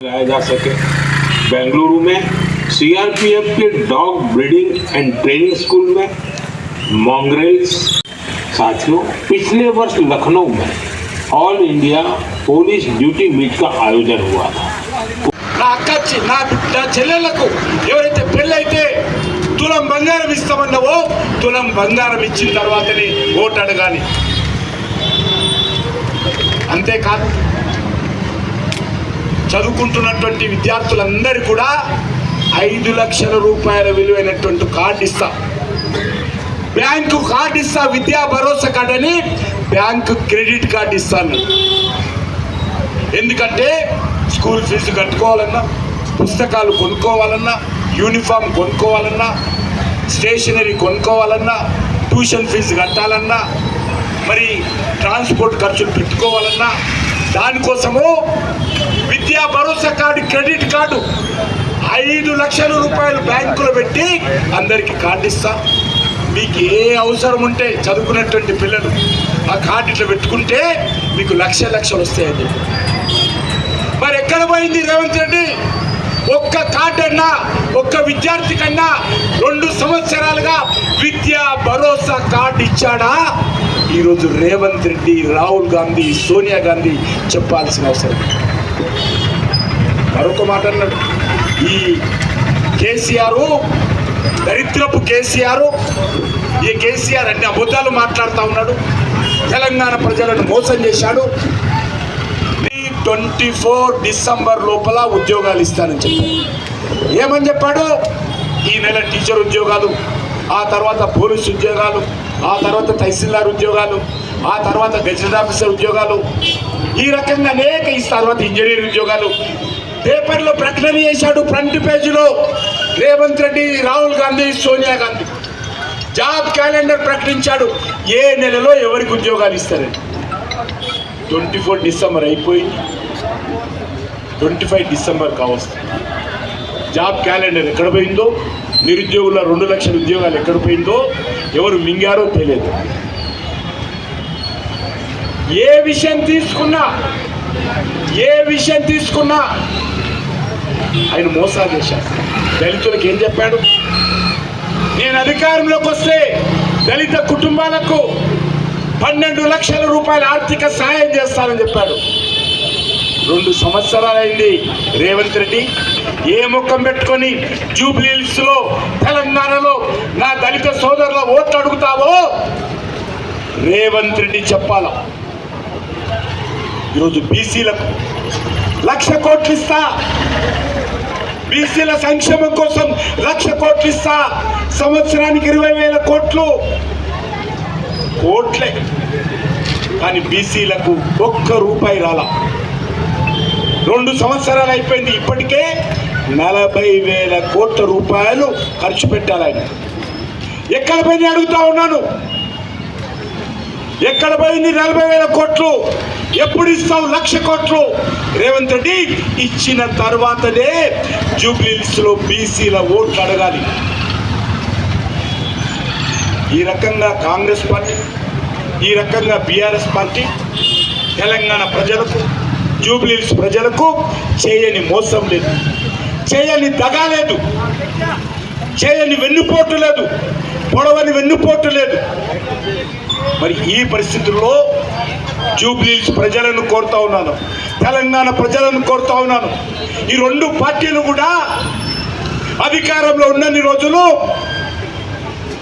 लगाया जा सके बेंगलुरु में सीआरपीएफ के dog breeding and training school में मॉन्ग्रेल्स साथियों पिछले वर्ष लखनऊ में all India police duty meet का आयोजन हुआ था నా అక్క చి- నా నా చెల్లెళ్లకు ఎవరైతే పెళ్ళైతే తులం బంగారం ఇస్తామన్నావో తులం బంగారం ఇచ్చిన తర్వాతనే ఓటు అడగాలి అంతేకాదు చదువుకుంటున్నటువంటి విద్యార్థులందరూ కూడా ఐదు లక్షల రూపాయల విలువైనటువంటి కార్డు ఇస్తా. బ్యాంకు కార్డు ఇస్తా విద్యా భరోసా కార్డు అని బ్యాంకు క్రెడిట్ కార్డు ఇస్తాను ఎందుకంటే స్కూల్ ఫీజు కట్టుకోవాలన్నా పుస్తకాలు కొనుక్కోవాలన్నా యూనిఫామ్ కొనుక్కోవాలన్నా స్టేషనరీ కొనుక్కోవాలన్నా ట్యూషన్ ఫీజు కట్టాలన్నా మరి ట్రాన్స్పోర్ట్ ఖర్చులు పెట్టుకోవాలన్నా దానికోసము విద్యా భరోసా కార్డు క్రెడిట్ కార్డు ఐదు లక్షల రూపాయలు బ్యాంకులో పెట్టి అందరికీ కార్డు ఇస్తా. మీకు ఏ అవసరం ఉంటే చదువుకున్నటువంటి పిల్లలు ఆ కార్డు ఇట్లా పెట్టుకుంటే మీకు లక్ష లక్షలు వస్తాయని చెప్పి. మరి ఎక్కడ పోయింది రేవంత్ రెడ్డి? ఒక్క కార్డు అన్నా ఒక్క విద్యార్థి కన్నా రెండు సంవత్సరాలుగా విద్యా భరోసా కార్డు ఇచ్చాడా? ఈరోజు రేవంత్ రెడ్డి రాహుల్ గాంధీ సోనియా గాంధీ చెప్పాల్సిన అవసరం. మరొక మాట అన్నాడు. ఈ కేసీఆర్ దరిద్రపు కేసీఆర్ ఈ కేసీఆర్ అన్ని అబద్ధాలు మాట్లాడుతూ ఉన్నాడు. తెలంగాణ ప్రజలను మోసం చేశాడు. ట్వంటీ ఫోర్ డిసెంబర్ లోపల ఉద్యోగాలు ఇస్తానని చెప్పాడు. ఏమని చెప్పాడు? ఈ నెల టీచర్ ఉద్యోగాలు ఆ తర్వాత పోలీస్ ఉద్యోగాలు ఆ తర్వాత తహసీల్దార్ ఉద్యోగాలు ఆ తర్వాత గజెట్ ఆఫీసర్ ఉద్యోగాలు ఈ రకంగా అనేక ఈ తర్వాత ఇంజనీర్ ఉద్యోగాలు. పేపర్లో ప్రకటన చేశాడు ఫ్రంట్ పేజీలో రేవంత్ రెడ్డి రాహుల్ గాంధీ సోనియా గాంధీ. జాబ్ క్యాలెండర్ ప్రకటించాడు. ఏ నెలలో ఎవరికి ఉద్యోగాలు ఇస్తారని ట్వంటీ ఫోర్ డిసెంబర్ అయిపోయింది. ట్వంటీ ఫైవ్ డిసెంబర్ కావస్తుంది. జాబ్ క్యాలెండర్ ఎక్కడ పోయిందో నిరుద్యోగుల రెండు లక్షల ఉద్యోగాలు ఎక్కడ పోయిందో ఎవరు మింగారో తెలియదు. ఏ విషయం తీసుకున్నా ఏ విషయం తీసుకున్నా ఆయన మోసాలు చేశారు దళితులకు ఏం చెప్పాడు? నేను అధికారంలోకి వస్తే దళిత కుటుంబాలకు పన్నెండు లక్షల రూపాయల ఆర్థిక సహాయం చేస్తానని చెప్పాడు. రెండు సంవత్సరాలైంది రేవంత్ రెడ్డి. ఏ ముఖం పెట్టుకొని జూబ్లీహిల్స్లో తెలంగాణలో నా దళిత సోదరుల ఓట్లు అడుగుతావో? రేవంత్ రెడ్డి చెప్పాల. ఈరోజు బీసీలకు లక్ష కోట్లు ఇస్తా. బీసీల సంక్షేమం కోసం లక్ష కోట్లు ఇస్తా. సంవత్సరానికి ఇరవై వేల కోట్లు. కోట్లే. కానీ బీసీలకు ఒక్క రూపాయి రాలా. రెండు సంవత్సరాలు అయిపోయింది. ఇప్పటికే నలభై వేల కోట్ల రూపాయలు ఖర్చు పెట్టాలి ఆయన. ఎక్కడ పోయింది అడుగుతా ఉన్నాను. ఎక్కడ పోయింది నలభై వేల కోట్లు? ఎప్పుడు ఇస్తావు? లక్ష కోట్లు? రేవంత్ రెడ్డి ఇచ్చిన తర్వాతనే జూబ్లీస్లో బీసీల ఓట్లు అడగాలి. ఈ రకంగా కాంగ్రెస్ పార్టీ ఈ రకంగా బీఆర్ఎస్ పార్టీ తెలంగాణ ప్రజలకు జూబ్లీస్ ప్రజలకు చేయని మోసం లేదు. చేయని దగా లేదు. చేయని వెన్నుపోటు లేదు. పొడవని వెన్నుపోటు లేదు. మరి ఈ పరిస్థితుల్లో జూబ్లీస్ ప్రజలను కోరుతా ఉన్నాను. తెలంగాణ ప్రజలను కోరుతా ఉన్నాను. ఈ రెండు పార్టీలు కూడా అధికారంలో ఉన్నన్ని రోజులు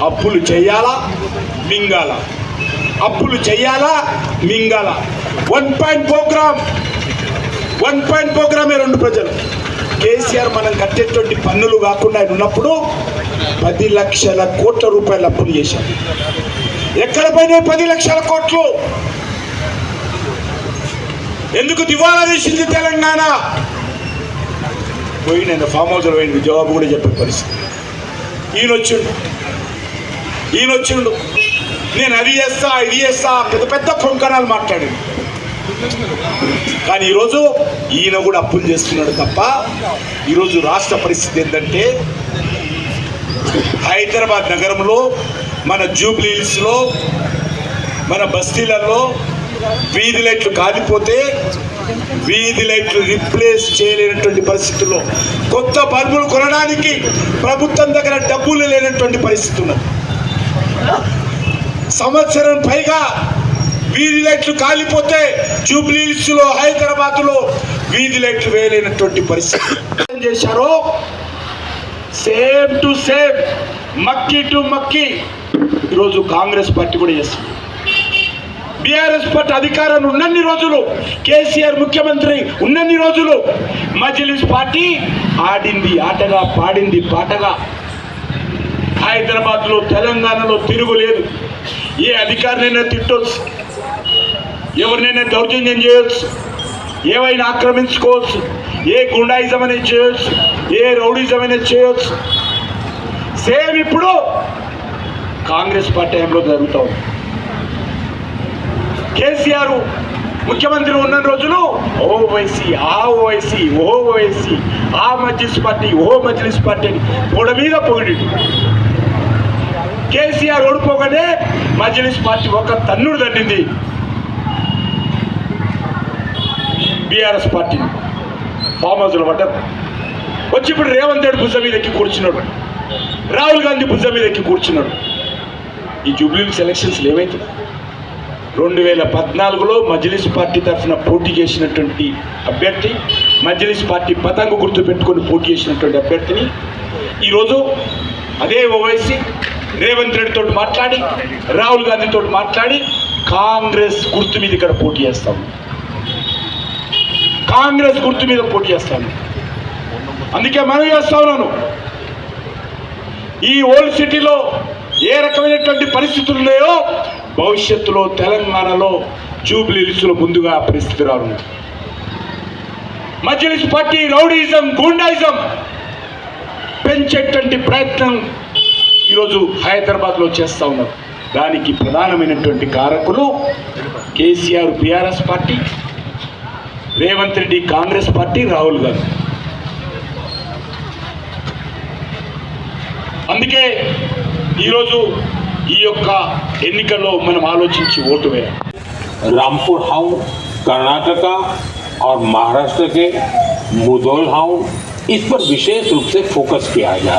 అప్పులు చేయాలా మింగాల? అప్పులు చేయాలా మింగాల? One point program one point ప్రోగ్రామే రెండు ప్రజలు. కేసీఆర్ మనం కట్టేటువంటి పన్నులు కాకుండా ఆయన ఉన్నప్పుడు పది లక్షల కోట్ల రూపాయల అప్పులు చేశాం ఎక్కడ పోయినాయి పది లక్షల కోట్లు? ఎందుకు దివాలా తీసింది తెలంగాణ? పోయి నేను ఫామ్ హౌస్లో పోయింది జవాబు కూడా చెప్పే పరిస్థితి. ఈయన వచ్చిండు. ఈయన వచ్చిండు. నేను అది చేస్తా ఇది చేస్తా పెద్ద పెద్ద పొంకణాలు మాట్లాడింది కానీ ఈరోజు ఈయన కూడా అప్పులు చేస్తున్నాడు తప్ప ఈరోజు రాష్ట్ర పరిస్థితి ఏంటంటే హైదరాబాద్ నగరంలో మన జూబ్లీహిల్స్లో మన బస్తీలలో వీధి లైట్లు కాలిపోతే వీధి లైట్లు రిప్లేస్ చేయలేనటువంటి పరిస్థితుల్లో కొత్త బల్బులు కొనడానికి ప్రభుత్వం దగ్గర డబ్బులు లేనటువంటి పరిస్థితి ఉన్నది. సంవత్సరం పైగా వీధి లైట్లు కాలిపోతే జూబ్లీస్లో హైదరాబాద్లో వీధి లైట్లు వేయలేనటువంటి పరిస్థితి. ఏం చేశారో? సేమ్ టు సేమ్ మక్కి టు మక్కి ఈరోజు కాంగ్రెస్ పార్టీ కూడా చేస్తుంది. బీఆర్ఎస్ పార్టీ అధికారం ఉన్నన్ని రోజులు కేసీఆర్ ముఖ్యమంత్రి ఉన్నన్ని రోజులు మజిలిస్ పార్టీ ఆడింది ఆటగా పాడింది పాటగా. హైదరాబాద్లో తెలంగాణలో తిరుగులేదు. ఏ అధికారినైనా తిట్టొచ్చు. ఎవరినైనా దౌర్జన్యం చేయొచ్చు. ఏవైనా ఆక్రమించుకోవచ్చు. ఏ గుండాయిజం అనేది చేయొచ్చు. ఏ రౌడిజం అనేది చేయొచ్చు. సేమ్ ఇప్పుడు కాంగ్రెస్ పార్టీ టైంలో జరుగుతూ ఉంది. కేసీఆర్ ముఖ్యమంత్రి ఉన్న రోజులు ఓవైసీ ఆ ఓవైసీ ఓ ఓవైసీ ఆ మజ్లిస్ పార్టీ ఓ మజ్లిస్ పార్టీ అని పొడ మీద పొగిడి కేసీఆర్ ఓడిపోగానే మజ్లిస్ పార్టీ ఒక తన్నుడు తట్టింది బీఆర్ఎస్ పార్టీ ఫామ్ హౌస్లో పడ్డారు వచ్చి ఇప్పుడు రేవంత్ రెడ్డి భుజం మీద ఎక్కి కూర్చున్నాడు. రాహుల్ గాంధీ భుజం మీద ఎక్కి కూర్చున్నాడు. ఈ జూబ్లీస్ సెలక్షన్స్ ఏమైతుంది రెండు వేల పద్నాలుగులో మజ్లిస్ పార్టీ తరఫున పోటీ చేసినటువంటి అభ్యర్థి మజ్లిస్ పార్టీ పతంగు గుర్తు పెట్టుకొని పోటీ చేసినటువంటి అభ్యర్థిని ఈరోజు అదే ఓవైసీ రేవంత్ రెడ్డితో మాట్లాడి రాహుల్ గాంధీతో మాట్లాడి కాంగ్రెస్ గుర్తు మీద ఇక్కడ పోటీ చేస్తాము కాంగ్రెస్ గుర్తు మీద పోటీ చేస్తాను. అందుకే మనం చేస్తా ఉన్నాను. ఈ ఓల్డ్ సిటీలో ఏ రకమైనటువంటి పరిస్థితులు ఉన్నాయో భవిష్యత్తులో తెలంగాణలో జూబ్లీహిల్స్లో ముందుగా పరిస్థితి రాను మజ్లిస్ పార్టీ రౌడీజం గూండాయిజం పెంచేటువంటి ప్రయత్నం ఈరోజు హైదరాబాద్లో చేస్తూ ఉన్నారు. దానికి ప్రధానమైనటువంటి కారకులు KCR BRS party Revanth Reddy Congress party Rahul Gandhi అందుకే ఈరోజు ఈ యొక్క ఎన్నికల్లో మనం ఆలోచించి ఓటు వేయాలి रामपुर हाउंड कर्नाटका और महाराष्ट्र के मुधोल हाउंड इस पर विशेष रूप से फोकस किया जाए